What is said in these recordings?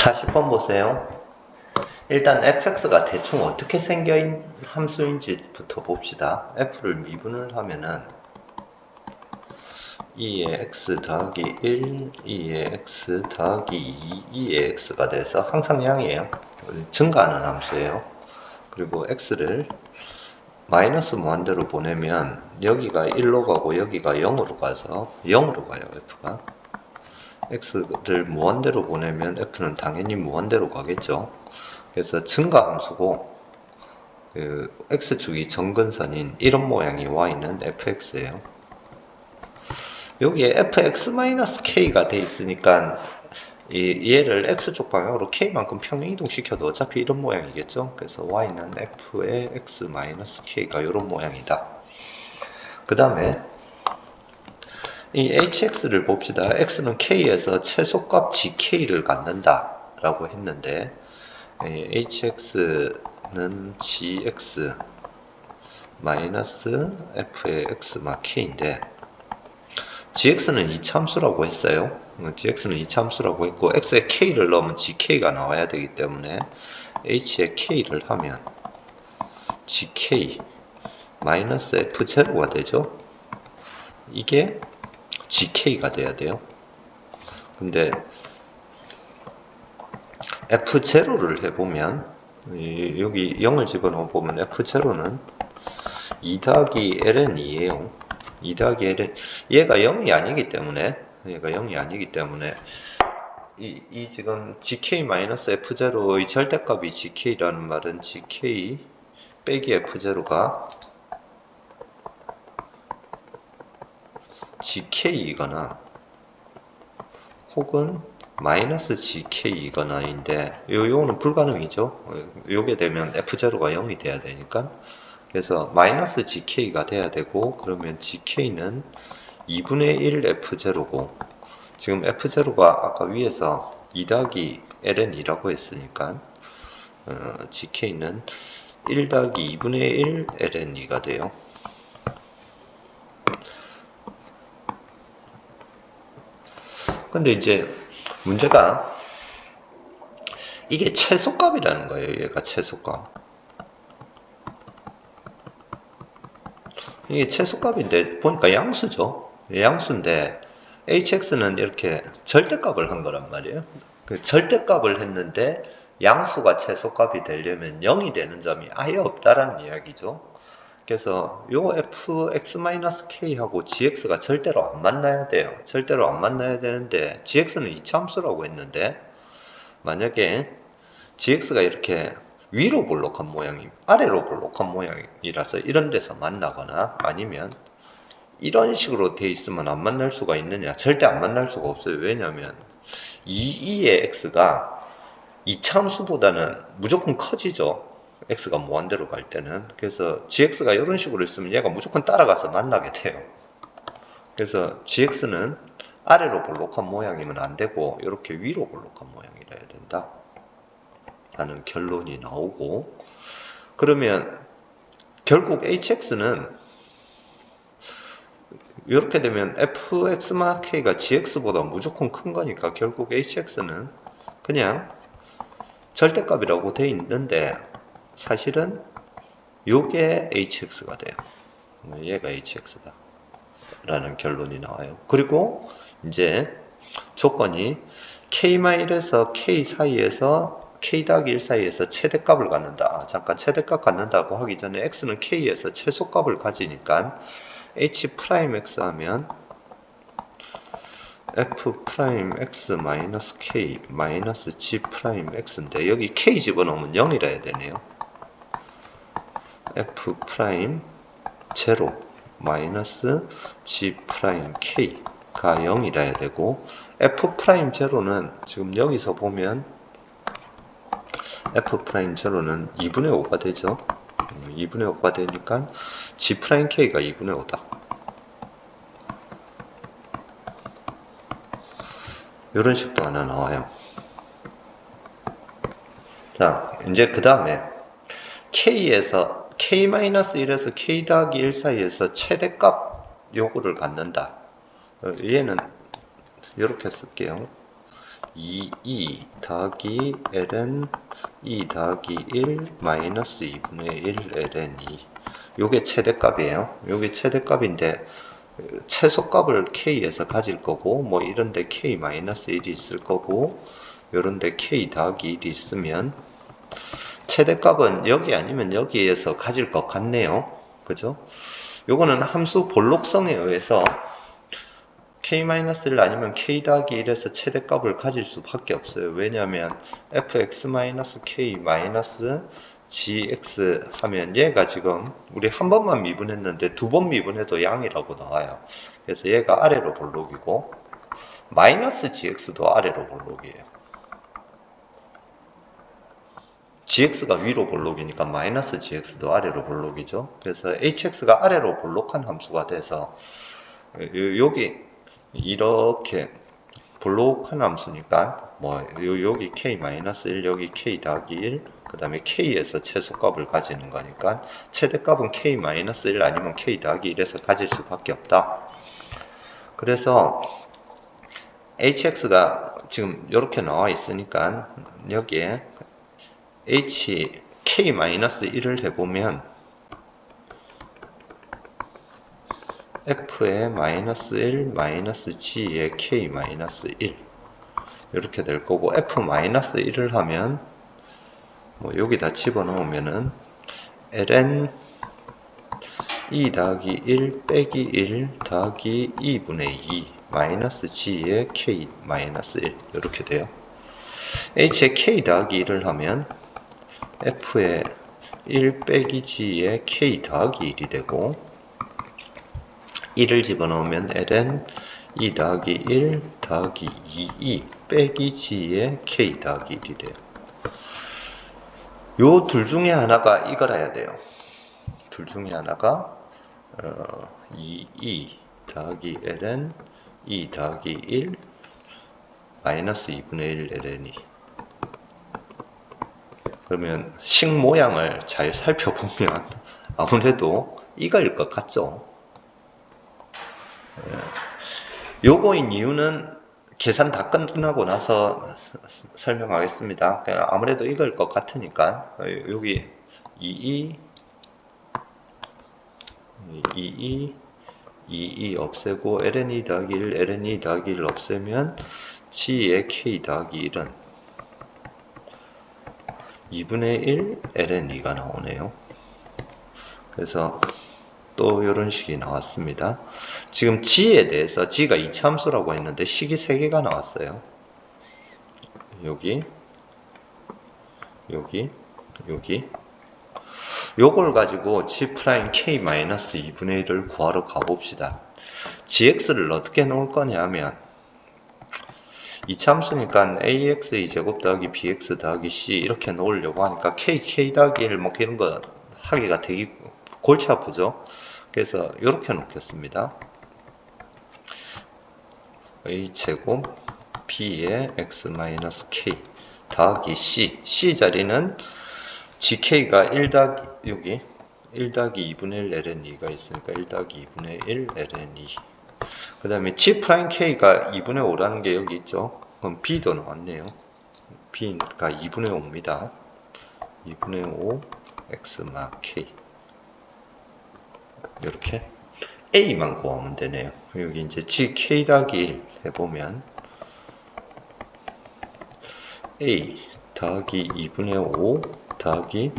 40번 보세요. 일단 fx가 대충 어떻게 생긴 함수인지부터 봅시다. f를 미분을 하면은 2의 x 더하기 1, 2의 x 더하기 2, 2의 x가 돼서 항상 양이에요. 증가하는 함수예요. 그리고 x를 마이너스 무한대로 보내면 여기가 1로 가고 여기가 0으로 가서 0으로 가요, f가. X를 무한대로 보내면 f는 당연히 무한대로 가겠죠. 그래서 증가 함수고 그 x축이 정근선인 이런 모양의 y는 fx예요. 여기에 fx-k가 돼 있으니까 이 얘를 x축 방향으로 k만큼 평행 이동 시켜도 어차피 이런 모양이겠죠. 그래서 y는 f의 x-k가 이런 모양이다. 그 다음에 이 hx를 봅시다. x는 k에서 최소값 gk를 갖는다 라고 했는데 이 hx는 gx 마이너스 f의 x k인데 gx는 이 참수라고 했어요. gx는 이 참수라고 했고 x에 k를 넣으면 gk가 나와야 되기 때문에 h에 k를 하면 gk 마이너스 f0가 되죠. 이게 gk가 돼야 돼요. 근데 f0를 해보면 여기 0을 집어넣어 보면 f0는 2 더하기 ln이에요. 2 더하기 ln 얘가 0이 아니기 때문에 얘가 0이 아니기 때문에 이, 이 지금 gk-f0의 절대값이 gk라는 말은 gk 빼기 f0가 gk이거나 혹은 마이너스 gk이거나 인데 요, 요거는 불가능이죠. 요게 되면 f0가 0이 돼야 되니까 그래서 마이너스 gk가 돼야 되고 그러면 gk는 2분의 1 f0고 지금 f0가 아까 위에서 2 더하기 ln이라고 했으니까 어, gk는 1 더하기 2분의 1 ln이가 돼요. 근데 이제 문제가 이게 최소값이라는 거예요. 얘가 최소값. 이게 최소값인데 보니까 양수죠. 양수인데 hx는 이렇게 절대값을 한 거란 말이에요. 그 절대값을 했는데 양수가 최소값이 되려면 0이 되는 점이 아예 없다라는 이야기죠. 그래서 요 fx-k하고 gx가 절대로 안 만나야 돼요. 절대로 안 만나야 되는데 gx는 이차함수라고 했는데 만약에 gx가 이렇게 위로 볼록한 모양이 아래로 볼록한 모양이라서 이런 데서 만나거나 아니면 이런 식으로 돼 있으면 안 만날 수가 있느냐? 절대 안 만날 수가 없어요. 왜냐하면 2, 2의 x가 이차함수보다는 무조건 커지죠 x가 무한대로 갈 때는. 그래서 gx가 이런 식으로 있으면 얘가 무조건 따라가서 만나게 돼요. 그래서 gx는 아래로 볼록한 모양이면 안 되고 이렇게 위로 볼록한 모양이라 해야 된다. 라는 결론이 나오고. 그러면 결국 hx는 이렇게 되면 fx-k가 gx보다 무조건 큰 거니까 결국 hx는 그냥 절대값이라고 돼 있는데 사실은 요게 hx가 돼요. 얘가 hx다. 라는 결론이 나와요. 그리고 이제 조건이 k-1에서 k 사이에서 k 더하기 1 사이에서 최대값을 갖는다. 아, 잠깐 최대값 갖는다고 하기 전에 x는 k에서 최소값을 가지니까 h'x 하면 f'x 마이너스 k 마이너스 g'x인데 여기 k 집어넣으면 0이라 해야 되네요. F 프라임 제로 마이너스 g 프라임 k가 0이라 해야 되고 f 프라임 제로는 지금 여기서 보면 f 프라임 제로는 2분의 5가 되죠. 2분의 5가 되니까 g 프라임 k가 2분의 5다. 이런 식도 하나 나와요. 자, 이제 그 다음에 k에서 k-1에서 k 더하기 1 사이에서 최대값 요구를 갖는다. 어, 얘는 이렇게 쓸게요. 2e 더하기 ln 2 더하기 1 마이너스 2분의 1 ln 2 요게 최대값이에요. 요게 최대값인데 최소값을 k에서 가질 거고 뭐 이런데 k 마이너스 1이 있을 거고 요런데 k 더하기 1이 있으면 최대값은 여기 아니면 여기에서 가질 것 같네요. 그죠? 요거는 함수 볼록성에 의해서 k-1 아니면 k 더하기 1에서 최대값을 가질 수밖에 없어요. 왜냐하면 fx-k gx 하면 얘가 지금 우리 한 번만 미분했는데 두 번 미분해도 양이라고 나와요. 그래서 얘가 아래로 볼록이고 마이너스 gx도 아래로 볼록이에요. Gx가 위로 볼록이니까 마이너스 gx도 아래로 볼록이죠. 그래서 hx가 아래로 볼록한 함수가 돼서 여기 이렇게 볼록한 함수니까 뭐 여기 k-1 여기 k 더하기 1 그 다음에 k에서 최소값을 가지는 거니까 최대값은 k-1 아니면 k 더하기 1에서 가질 수밖에 없다. 그래서 hx가 지금 이렇게 나와 있으니까 여기에 h k-1을 해보면 f의 마이너스 1 마이너스 g의 k 마이너스 1 이렇게 될 거고 f 마이너스 1을 하면 뭐 여기다 집어넣으면은 ln 2 더하기 1 빼기 1 더하기 2분의 2 마이너스 g의 k 마이너스 1 이렇게 돼요. h의 k 더하기 1을 하면 f의 1 빼기 g의 k 더하기 1이 되고 1을 집어넣으면 ln 2 더하기 1 더하기 2e 빼기 g의 k 더하기 1이 돼요. 요 둘 중에 하나가 이거라야 돼요. 둘 중에 하나가 어, 2e 더하기 ln 2 더하기 1 마이너스 2분의 1 ln이 그러면 식 모양을 잘 살펴보면 아무래도 이거일 것 같죠? 예. 요거인 이유는 계산 다 끝나고 나서 설명하겠습니다. 아무래도 이걸 것 같으니까 여기 22 22 22 없애고 ln2 더하기 1 ln2 더하기 1 없애면 g의 k 더하기 1은 2분의 1 ln2가 나오네요. 그래서 또 이런 식이 나왔습니다. 지금 g에 대해서 g가 이차함수라고 했는데 식이 3개가 나왔어요. 여기 여기 여기 요걸 가지고 g'-k-2분의 1을 구하러 가봅시다. gx를 어떻게 놓을 거냐면 이차함수니까 ax의 제곱 더하기 bx 더하기 c 이렇게 놓으려고 하니까 k, k 더하기 1 뭐 이런 거 하기가 되게 골치 아프죠. 그래서 이렇게 놓겠습니다. a 제곱 b의 x-k 더하기 c c 자리는 gk가 1 더하기 여기 1 더하기 2분의 1 ln 2가 있으니까 1 더하기 2분의 1 ln 2. 그 다음에 G 프라임 K가 2분의 5라는 게 여기 있죠. 그럼 B도 나왔네요. B가 2분의 5입니다. 2분의 5 X 마 K 이렇게 A만 구하면 되네요. 여기 이제 G K 닭이 해보면 A 닭이 2분의 5 닭이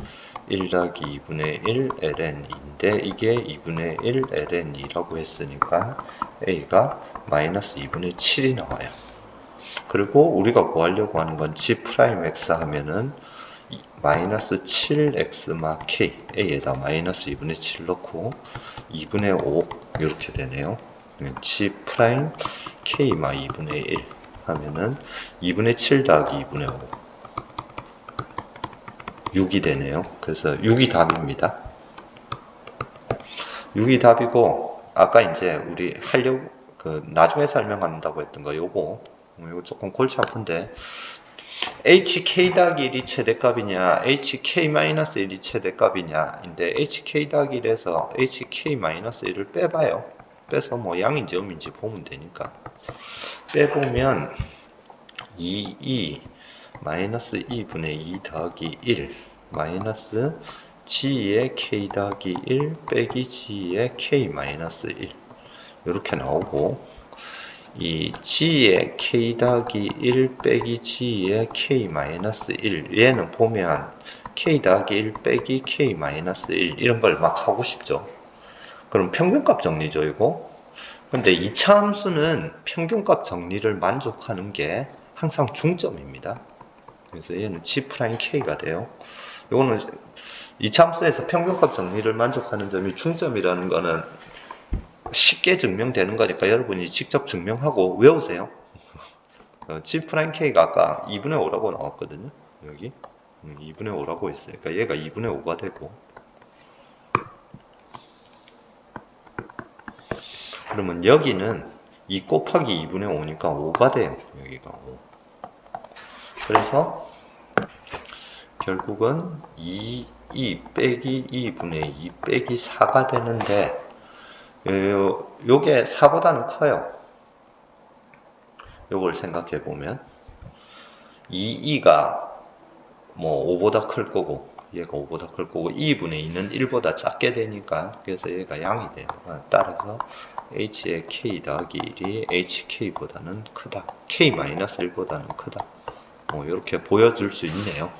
1락 2분의 1 ln인데 이게 2분의 1 ln이라고 했으니까 a가 마이너스 2분의 7이 나와요. 그리고 우리가 뭐 구하려고 하는 건 g'x 하면은 마이너스 7x마 k a에다 마이너스 2분의 7 넣고 2분의 5 이렇게 되네요. g 프라임 k마 2분의 1 하면은 2분의 7 더하기 2분의 5 6이 되네요. 그래서 6이 답입니다. 6이 답이고 아까 이제 우리 하려고 그 나중에 설명한다고 했던 거 요거 요거 조금 골치 아픈데 hk-1이 최대값이냐 hk-1이 최대값이냐 인데 hk-1에서 hk-1을 빼봐요. 빼서 뭐 양인지 음인지 보면 되니까 빼보면 2e 마이너스 2분의 2 더하기 1 마이너스 g의 k 더하기 1 빼기 g의 k 마이너스 1 이렇게 나오고 이 g의 k 더하기 1 빼기 g의 k 마이너스 1 얘는 보면 k 더하기 1 빼기 k 마이너스 1 이런 걸 막 하고 싶죠. 그럼 평균값 정리죠 이거? 근데 2차 함수는 평균값 정리를 만족하는 게 항상 중점입니다 그래서 얘는 g 프라임 k가 돼요 이거는 2차 함수에서 평균값 정리를 만족하는 점이 중점이라는 거는 쉽게 증명되는 거니까 여러분이 직접 증명하고 외우세요. 어, G 프라임 K가 아까 2분의 5라고 나왔거든요. 여기 음, 2분의 5라고 있으니까 얘가 2분의 5가 되고 그러면 여기는 2 곱하기 2분의 5니까 5가 돼요. 여기가 5. 그래서 결국은 2, 2 빼기 2분의 2 빼기 4가 되는데 요, 요게 4보다는 커요. 요걸 생각해 보면 2, 2가 뭐 5보다 클 거고 얘가 5보다 클 거고 2분의 2는 1보다 작게 되니까 그래서 얘가 양이 돼요. 아, 따라서 h의 k 더하기 1이 hk보다는 크다. k-1보다는 크다. 뭐 이렇게 보여줄 수 있네요.